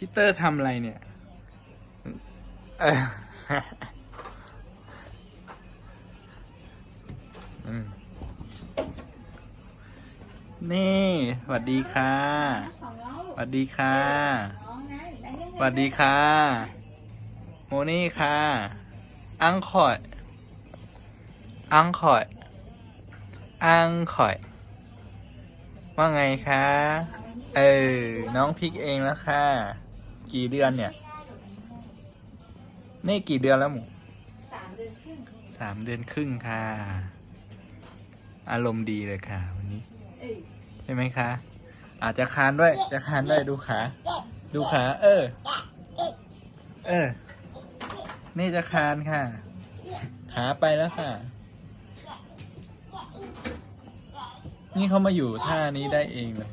พี่เตอร์ทำอะไรเนี่ยเอออืมนี่สวัสดีค่ะของน้องสวัสดีค่ะน้องนะได้เรื่องสวัสดีค่ะ โมนี่ค่ะ อังคอย อังคอย อังคอย ว่าไงคะ เออ น้องพริกเองแล้วค่ะ กี่เดือนเนี่ย นี่กี่เดือนแล้วหมูสามเดือนครึ่งสามเดือนครึ่งค่ะ อารมณ์ดีเลยค่ะวันนี้ เอ้ยใช่ไหมคะ อาจจะคานด้วย จะคานด้วยดูขา ดูขา เออ เออ นี่จะคานค่ะ ขาไปแล้วค่ะ นี่เขามาอยู่ท่านี้ได้เองเลย